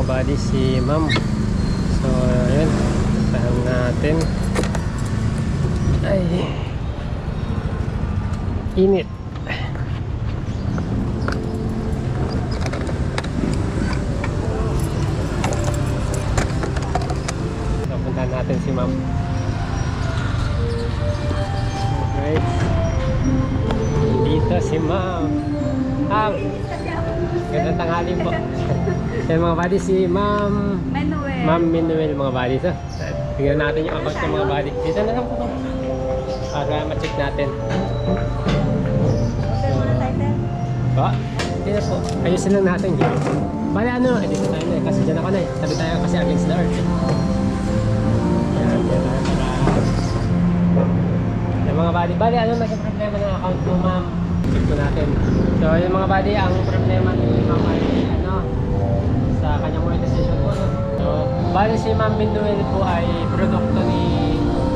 mga buddy si ma'am. So, ayun. Tahan natin. Ay. Init. So, puntahan natin si ma'am. Okay. Dito si ma'am. Ah, gandang tanghali po. Yan mga buddy, si ma'am Manuel. Ma'am Minuel mga buddy. So, tingnan natin yung account ng mga buddy. Dito na lang po. Para ma-check natin. Okay muna. Pa, hindi na po. Ayusin lang natin. Bali ano, eh, dito tayo na eh. Kasi dyan ako na eh. Tabi tayo kasi against the earth eh. Yan, dyan tayo para... Yung mga buddy. Bali ano naging problema ng account mo ma'am? Check po natin. So yung mga buddy, ang problema ni ma'am sa kanyang monetization po. So, bali si ma'am Minuel po ay produkto ni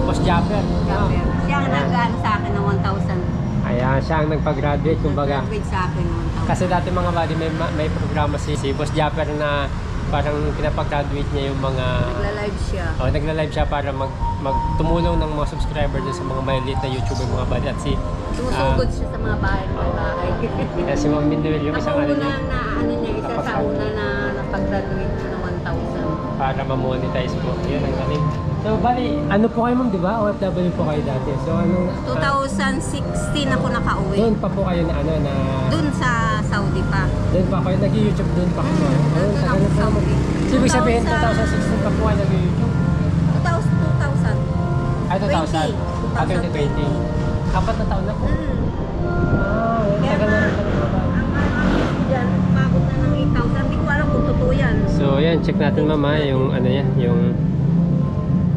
Boss Japper. No? Kapir. Siya ang Ayan. nag sa akin ng 1,000. Ayan, siya ang nagpag-graduate kumbaga. Nag-graduate sa akin ng 1,000. Kasi dati mga buddy, may, may programa si, si Boss Japper na parang pinapag-graduate niya yung mga... Nagla-live siya. Oh, nagla-live siya para mag, magtumulong ng mga subscriber dun sa mga maliliit na YouTuber mga buddy. At si, Sumusugod siya sa mga bahay ng bahay. eh, si Ma'am Minuel yung Ako isang ano niya, na ano niya, isa sa una na napag-graduate na ng 1,000. para ma-monetize po. Yun ang galing. So, bali, ano po kayo ma'am, di ba? OFW po kayo dati. So, anong... ah, 2016 ako nakauwi. doon pa po kayo na ano na... Doon sa Saudi pa. Doon pa kayo, nag-YouTube doon pa kayo. Ayun, Nandun tagal ako na po. sa Saudi. So, ibig sabihin, 2000 2016 pa po kayo nag-YouTube. 2000. Ay, 2000. 20. Ah, 2020. Apat na taon na po. Mm. Ah, Kaya tagal na nga, rin talaga ba? ang ano dyan, umabot na ng 8,000. Hindi ko alam kung totoo yan. So, yan, check natin mama yung ano yan, yung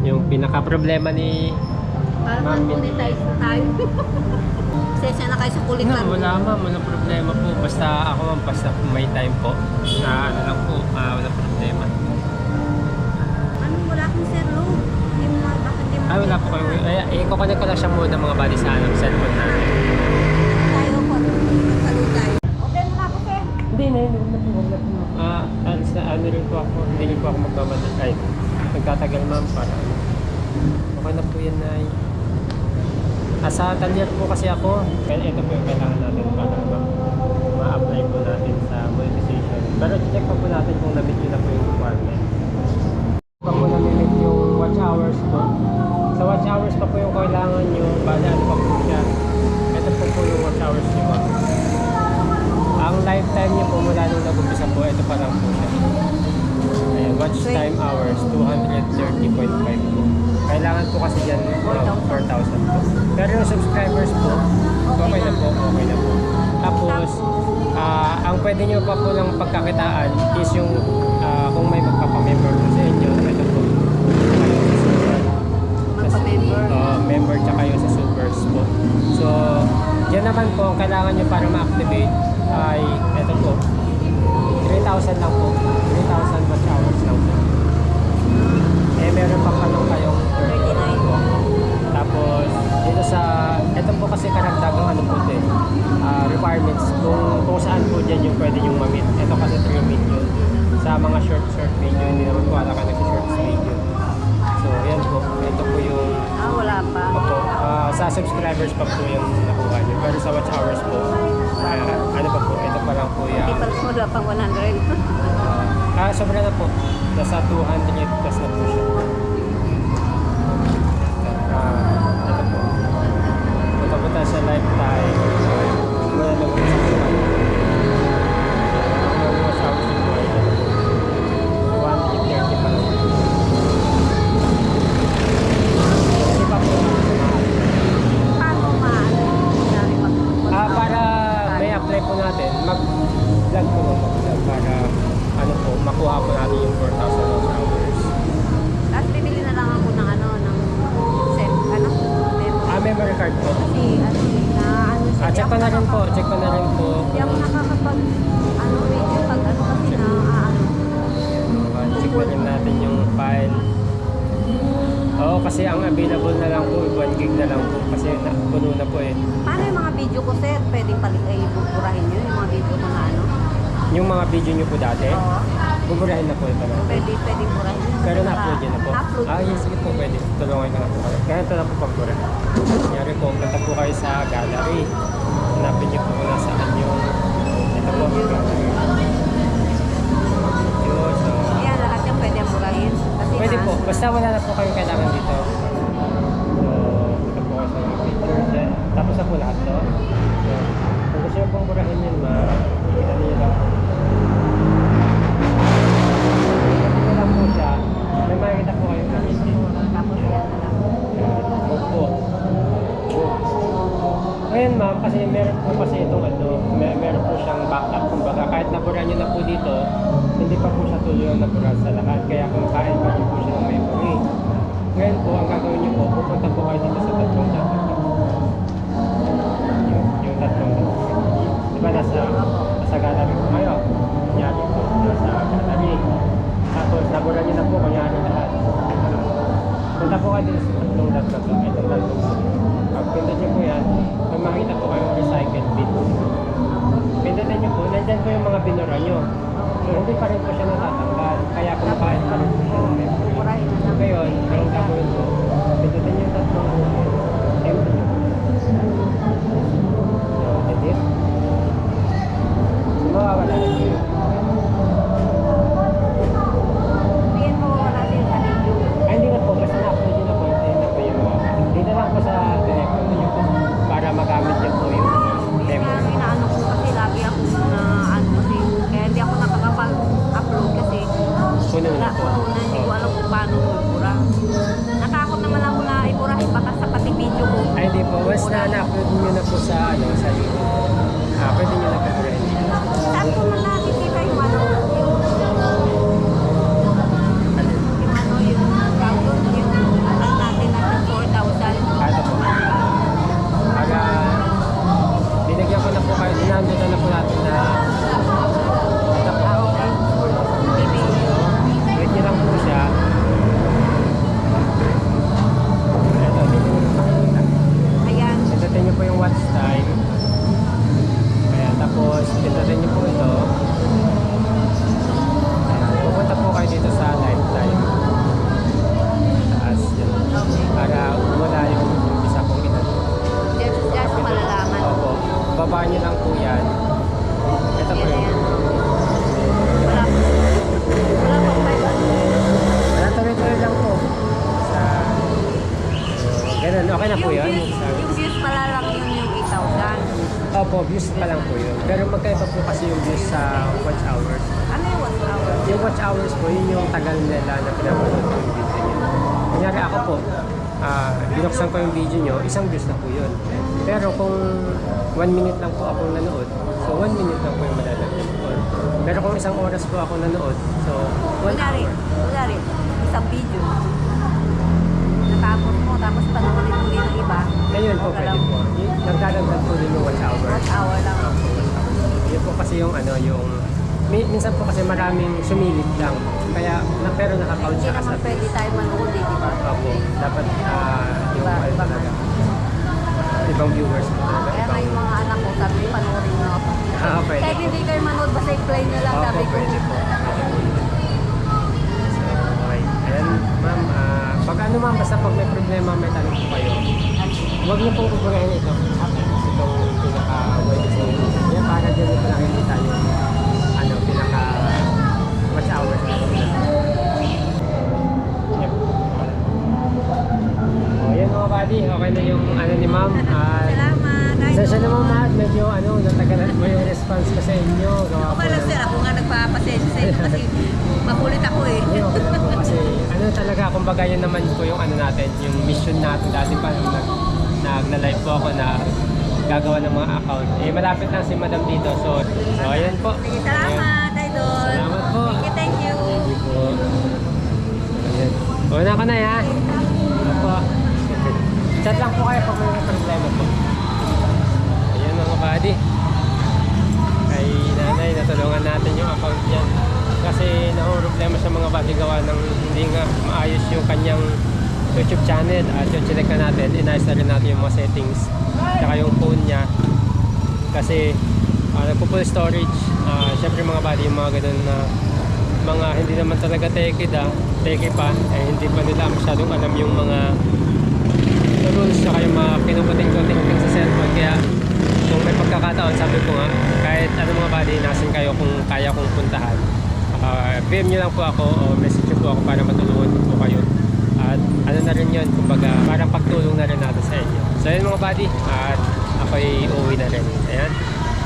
yung pinaka problema ni Para Ma'am, mag-monetize na tayo. Sensya na kayo sa kulitan. No, wala ma'am, walang problema po. Basta ako ma'am, basta may time po. Na ano lang po, ah, walang problema. Ano, wala akong sir, no? Hindi mo bakit hindi mo Ay, wala po kayo. Ay, eh, kukonek ko lang siya muna mga bali sa ano, cellphone natin. tayo po. Magsaludo tayo. Okay na ako, sir. Hindi na, hindi na po, wag na. Ah, ano, rin po ako, hindi rin po ako magmamadali. Ay, nagtatagal ma'am para ano. Okay na po yan na Ah, sa talyer po kasi ako. Kaya ito po yung kailangan natin para ma- ma-apply po natin sa monetization. Pero check pa po natin kung na-meet nyo na po yung requirement. Pa po na-meet yung watch hours po. Sa watch hours pa po yung kailangan nyo. Bala ano pa po siya. Ito po po yung watch hours nyo. Ang lifetime niyo po mula nung nag-umpisa po, ito pa lang po siya. Ayan, watch time hours, 230.5 po. Kailangan po kasi dyan uh, 4,000 po. Pero yung subscribers po, okay na po, okay na po. Tapos, ah, ang pwede nyo pa po ng pagkakitaan is yung ah, kung may magpapamember po sa inyo, ito po. Magpa-member. Oo, member tsaka yung sa supers po. So, yan naman po, ang kailangan nyo para ma-activate ay, ito po, 3,000 lang po. 3,000 watch hours lang po. Eh, meron pa pa kayong 39 po. Tapos, dito sa, ito po kasi karagdagang ano po ito eh, ah, requirements kung, kung saan po dyan yung pwede yung mamit. Ito kasi 3 million. Sa mga short short video, hindi naman po alaka nag-short video. So, yan po. Ito po yung Ah, wala pa. Opo, ah, sa subscribers pa po yung nakuha nyo. Pero sa watch hours po, ah, ano pa po, ito pa lang po Hindi yung... pa wala pang 100. Ah, sobra na po. Nasa 200 plus na po siya. Ah, ito po. Punta po tayo sa lifetime. Wala lang po sa kasi ang available na lang po, 1 gig na lang po kasi na, puno na po eh. Paano yung mga video ko, sir? Pwedeng palit ay buburahin nyo yung mga video ko na ano? Yung mga video nyo po dati, Oo. Buburahin na po ito na. Pwede, pwede burahin. Pero na-upload yun na po. Na-upload Ah, yes, sige po, pwede. Tulungan ko na po kayo. Kaya ito na po pagbura. Kunyari po, punta po kayo sa gallery. Hanapin niyo po kung nasaan yung... Ito po. Yun, so... Yan, lahat yung pwede burahin. Kasi Pwede na- po. Basta wala na po kayong kailangan ang nabura sa lahat. Kaya kumakain pa rin po siya ng memory. Ngayon po, ang gagawin niyo po, pupunta po kayo dito sa tatlong dapat. Yung, yung tatlong dapat. Di ba nasa, nasa gallery po kayo? Kunyari po, nasa gallery. Tapos, nabura niyo na po, kunyari lahat. Punta po kayo dito sa tatlong to. Itong tatlong. Pag pindutin niyo po yan, may makita po kayong recycle bin. Pindutin niyo po, nandyan po yung mga binura niyo. So, hindi pa rin po siya natatanggal. Kaya kumakain pa rin siya. Ngayon, ang gagawin po, na-upload nyo na po sa, ano, sa okay na po yun. views, yung views pala lang yun yung 8,000. Opo, views pa lang po yun. Pero magkaiba po kasi yung views sa watch hours. Ano yung watch hour? Yung watch hours po, yun yung tagal nila na pinapanood ko yung video nyo. Kunyari ako po, ah binuksan ko yung video nyo, isang views na po yun. Pero kung one minute lang po akong nanood, so one minute lang po yung malalagyan ko. Pero kung isang oras po ako nanood, so one Kunyari, hour. kunyari, isang video. Tapos din ng iba. Ngayon po, pwede po. Nagdadagdag po din yung watch hours. Watch hour lang. Opo. Yun po kasi yung ano, yung mi- minsan po kasi maraming sumilip lang. Kaya, na, pero nakakount Hindi siya naman kasi. pwede tayo manood eh, di ba? Opo, dapat ah, yung Iba- ano iba talaga. Ibang viewers po talaga. Kaya nga yung mga anak ko, sabi panoorin mo ako. ah, pwede Kahit hindi kayo manood, basta i-play nyo lang, Opo, sabi ko. pwede po. Pwede po. So, okay. Ayan, ma'am. ah, pag ano ma'am, basta pag may problema, may tanong po kayo, huwag niyo pong kukunahin ito. Itong pinaka-widest na yun. Yan, para dyan niyo pa nakikita yung ano, pinaka watch hours na. Yep. Oh, yan mga buddy. Okay na yung ano ni ma'am. Salamat. Sa siya naman mahal, medyo ano, natagalan mo yung response ko sa inyo. Gawa Okay lang ako nga nagpapasensya sa inyo kasi makulit ako eh. Hindi, okay lang po kasi ano talaga, kumbaga yun naman po yung ano natin, yung mission natin dati pa nung nag, nag, na live po ako na gagawa ng mga account. Eh, malapit lang si madam dito. So, so ayan po. Sige, salamat, idol. Salamat po. Thank you, thank you. Thank you po. Ayan. Una ko na ya. Ano po? Chat lang po kayo pag may problema po. Ayan mga buddy. Kay nanay, natulungan natin yung account niya. Kasi problema sa mga buddy gawa ng hindi nga maayos yung kanyang YouTube channel. At yung chinek na natin, inayos na rin natin yung mga settings. Tsaka yung phone niya. Kasi uh, nagpo-full storage. Ah, Siyempre mga buddy, yung mga ganun na mga hindi naman talaga teke da, teke pa, eh hindi pa nila masyadong alam yung mga rules tsaka yung mga kinukuting-kuting sa cellphone. Kaya kung may pagkakataon, sabi ko nga, kahit ano mga body, nasin kayo kung kaya kong puntahan. Uh, PM nyo lang po ako o message nyo po ako para matulungan po kayo. At ano na rin yun, kumbaga parang pagtulong na rin natin sa inyo. So yun mga buddy, at ako'y uuwi na rin. Ayan.